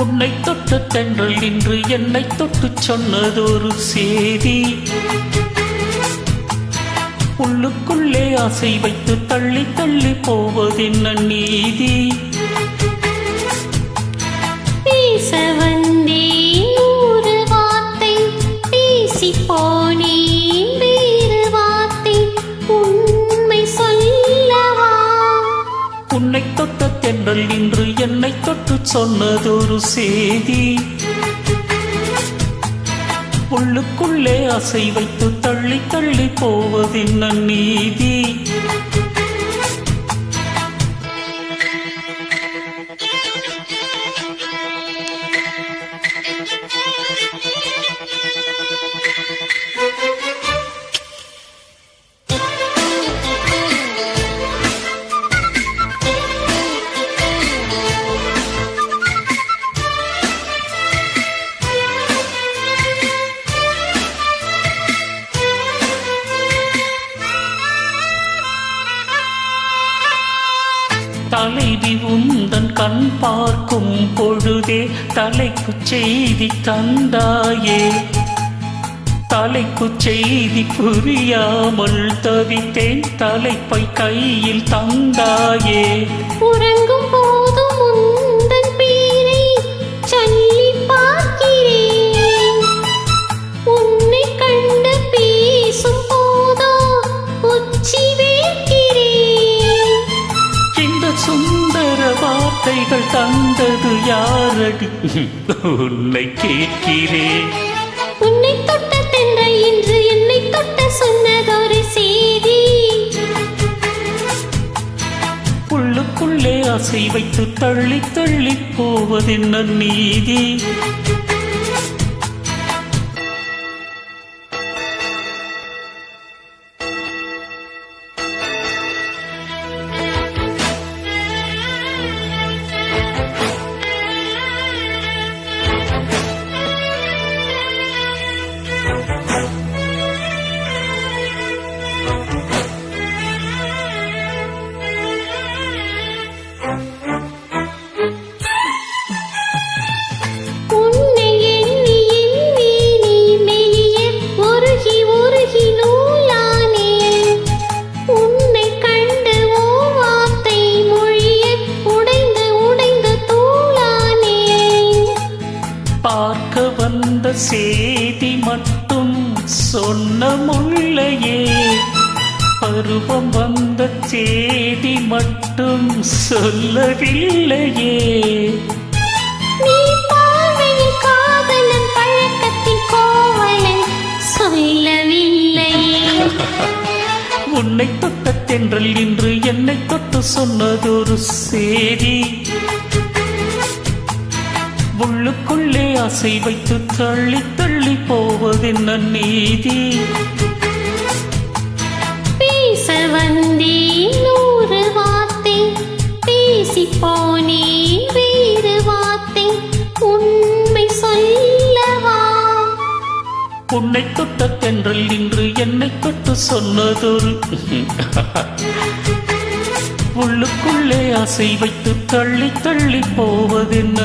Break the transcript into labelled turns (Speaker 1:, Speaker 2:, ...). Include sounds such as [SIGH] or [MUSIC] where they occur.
Speaker 1: உன்னை தொட்டு தென்றல் இன்று என்னை தொட்டு சொன்னதொரு செய்தி. உள்ளுக்குள்ளே ஆசை வைத்து தள்ளி தள்ளி போவதென்ன நீதி? உன்னை தொட்ட தென்றல் இன்று என்னை தொட்டு சொன்னதொரு செய்தி. உள்ளுக்குள்ளே அசை வைத்து தள்ளி தள்ளி போவதின் நீதி? கண் பார்க்கும் பொழுதே தலைக்கு செய்தி தந்தாயே. தலைக்கு செய்தி புரியாமல் தவித்தேன் தலைப்பை கையில் தந்தாயே.
Speaker 2: உறங்கும்
Speaker 1: போ வார்த்தைகள் தந்தது யாரடி உன்னை கேட்கிறேன்
Speaker 2: உன்னை தொட்ட தென்றல் இன்று என்னை தொட்ட சொன்னதொரு செய்தி.
Speaker 1: உள்ளுக்குள்ளே ஆசை வைத்து தள்ளி தள்ளி போவதென்ன நீதி? மட்டும் சொன்ன முள்ளையே பருவம் வந்த செய்தி மட்டும் சொல்லவில்லையே. உன்னை தொட்ட தென்றல் இன்று என்னை தொட்டு சொன்னதொரு சேதி. உள்ளுக்குள்ளே ஆசை வைத்து தள்ளி தள்ளி போவதென்ன நீதி?
Speaker 2: பேச வந்தேன் நூறு வார்த்தை பேசி போனேன் வேறு வார்த்தை உண்மை சொல்லவா?
Speaker 1: உன்னை தொட்ட தென்றல் இன்று என்னை தொட்டு சொன்னதொரு [LAUGHS] உள்ளுக்குள்ளே அசை வைத்து தள்ளி தள்ளி போவதென்ன?